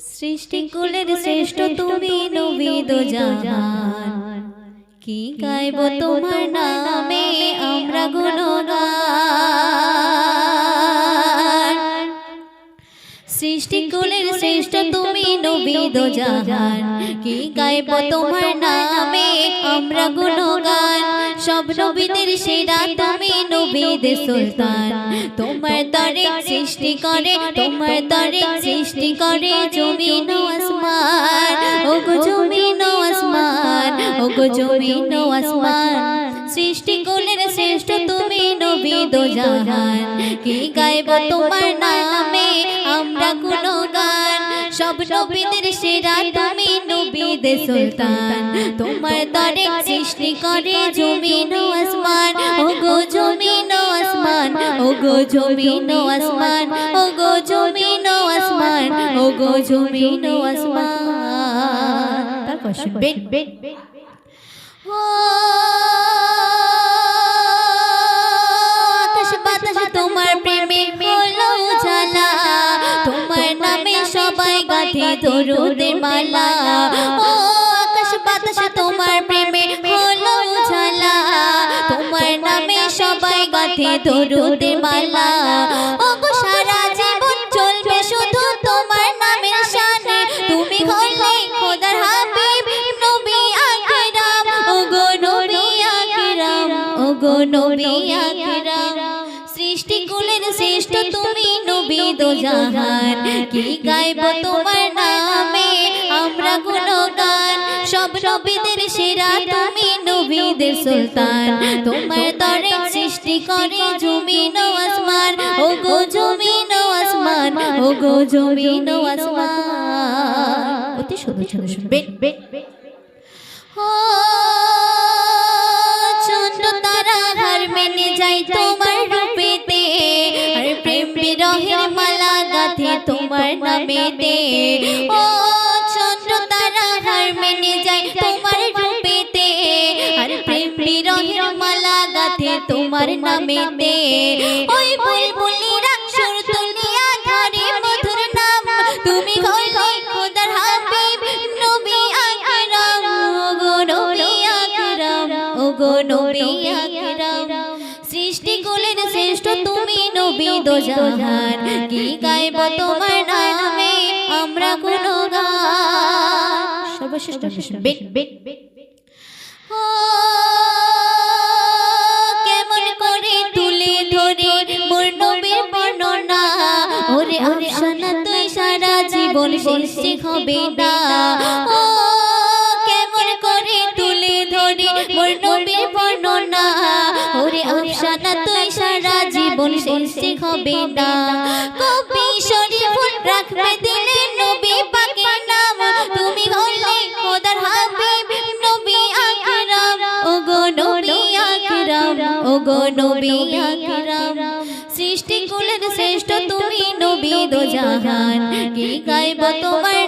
সৃষ্টি কুলের শ্রেষ্ঠ তুমি নবী দো জাহান। কি গাইব তোমার নামে আমরা গুণগান। সৃষ্টি কুলের শ্রেষ্ঠ তুমি নবী দো জাহান। কি গাইব তোমার নামে আমরা গুণগান সব নবীদের সেরা তুমি নবীদের সুলতান। তোমার তরে সৃষ্টি করে, তোমার তরে সৃষ্টি করে জমিন আসমান। ও গো জমিন আসমান গো জমিন আসমান। সৃষ্টি কুলের শ্রেষ্ঠ তুমি নবী দো জাহান। কি গাইব তোমার নামে আমরা কোনো গান সব নবীদের সেরা তুমি নবীদের সুলতান। তোমার দরে সৃষ্টি করে জমিন আসমান। ও গো জমিন আসমান। ও গো জমিন আসমান। ও গো জমিন আসমান। ও গো জমিন আসমান তারপর শুনবেন ও গাঁথে মালা। ও আকাশ বাতাস তোমার প্রেমে হলো জ্বালা তোমার নামে সবাই গাঁথে দরুদের মালা। ও গো সারা জীবন চলবে শুধু তোমার নামের শানে। তুমি হলে খোদার হাবিব, নবী আকরাম ও গো নবী আকরাম ও গো নবী আকরাম সৃষ্টি কুলের শ্রেষ্ঠ তুমি নবী দো জাহান, কি গাইব তোমার নামে? আমরা গুণগান, সব নবীদের সেরা তুমি নবীদের সুলতান। তোমার তরে সৃষ্টি করে জমিন আসমান ও গো জমিন আসমান ও গো জমিন আসমান। অতি সুন্দর সুন্দর ও তারা হার মেনে যাই তোমার রূপেতে। আর প্রেম বিরহের মালা গাথে তোমার ওই তুমি সৃষ্টি কুলের শ্রেষ্ঠ তুমি নবী দো জাহান কি গাইব তোমার নামে? কেমন করে তুলে ধরে মোর নবীর বর্ণনা। ওরে আফসানা তুই সারা জীবন শেষ হবে না। ও কেমন করে তুলে ধরে মোর নবীর বর্ণনা। ওরে আফসানা তুই সারা জীবন শেষ হবে না। কবি শরীফুল রাখবে ও গো নবী আকরাম সৃষ্টি কুলের শ্রেষ্ঠ তুমি নবী দো জাহান কি গাইব তোমার